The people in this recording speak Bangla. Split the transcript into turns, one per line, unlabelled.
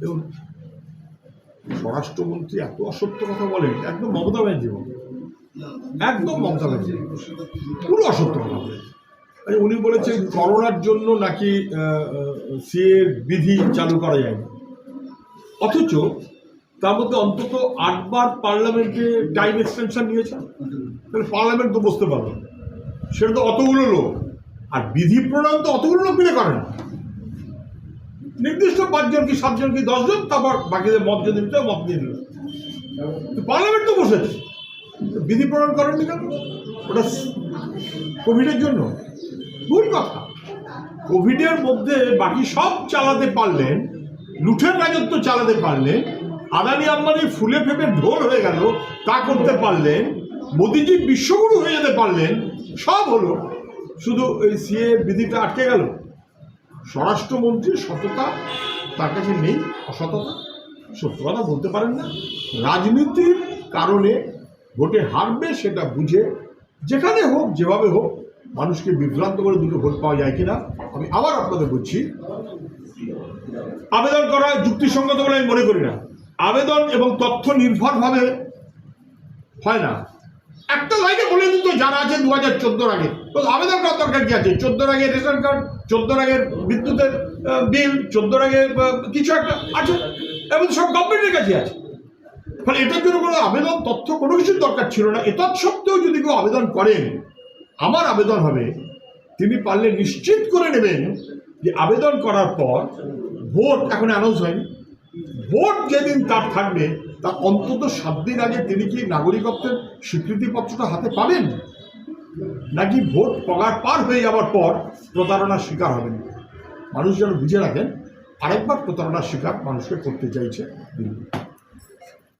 দেখুন, স্বরাষ্ট্রমন্ত্রী এত অসত্য কথা বলেন, একদম মমতা ব্যানার্জি মতো। একদম মমতা ব্যানার্জি পুরো অসত্য কথা বলেন। আরে উনি বলেছেন করোনার জন্য নাকি সিএর বিধি চালু করা যায়নি। অথচ তার মধ্যে অন্তত আটবার পার্লামেন্টে টাইম এক্সটেনশন নিয়েছেন তাহলে পার্লামেন্ট তো বসতে পারবে সেটা তো অতগুলো লোক। আর বিধি প্রণয়ন তো অতগুলো লোক মিলে করেন নির্দিষ্ট পাঁচজন কি সাতজন কি দশজন? তারপর বাকিদের মত যদি নিতে মত দিয়ে দিল পার্লামেন্ট তো বসেছে। বিধি প্রণয়ন করেননি কেন? ওটা কোভিডের জন্য? ভুল কথা। কোভিডের মধ্যে বাকি সব চালাতে পারলেন, লুঠের রাজত্ব চালাতে পারলেন, আদানি আম্বানি ফুলে ফেপে ঢোল হয়ে গেল, তা করতে পারলেন, মোদিজি বিশ্বগুরু হয়ে যেতে পারলেন, সব হলো। শুধু এই সিএ বিধিটা আটকে গেল? স্বরাষ্ট্রমন্ত্রীর সততা তার কাছে নেই, অসততা। সত্য কথা বলতে পারেন না। রাজনীতির কারণে ভোটে হারবে সেটা বুঝে যেখানে হোক, যেভাবে হোক, মানুষকে বিভ্রান্ত করে দুটো ভোট পাওয়া যায় কিনা, আমি আবার আপনাদের বলছি, আবেদন করা যুক্তিসঙ্গত বলে আমি মনে করি না। আবেদন এবং তথ্য নির্ভরভাবে হয় না। একটা লাইনে বলে দিত যারা আছে দু হাজার চোদ্দোর আগে। তো আবেদন করার দরকার কি আছে? চোদ্দোর আগে রেশন কার্ড, চোদ্দোর আগে বিদ্যুতের বিল, চোদ্দোর আগে কিছু একটা আছে। এবং সব গভর্নমেন্টের কাছে আছে। ফলে এটার জন্য কোনো আবেদন তথ্য কোনো কিছুর দরকার ছিল না। এতৎ সত্ত্বেও যদি কেউ আবেদন করেন, আমার আবেদন হবে, তিনি পারলে নিশ্চিত করে নেবেন যে আবেদন করার পর ভোট এখন অ্যানাউন্স হয়নি। ভোট যেদিন তার থাকবে, তা অন্তত সাত দিন আগে তিনি কি নাগরিকত্বের স্বীকৃতিপত্রটা হাতে পাবেন নাকি ভোট পগার পার হয়ে যাওয়ার পর প্রতারণার শিকার হবেন মানুষ যেন বুঝে রাখেন, আরেকবার প্রতারণার শিকার মানুষকে করতে চাইছে।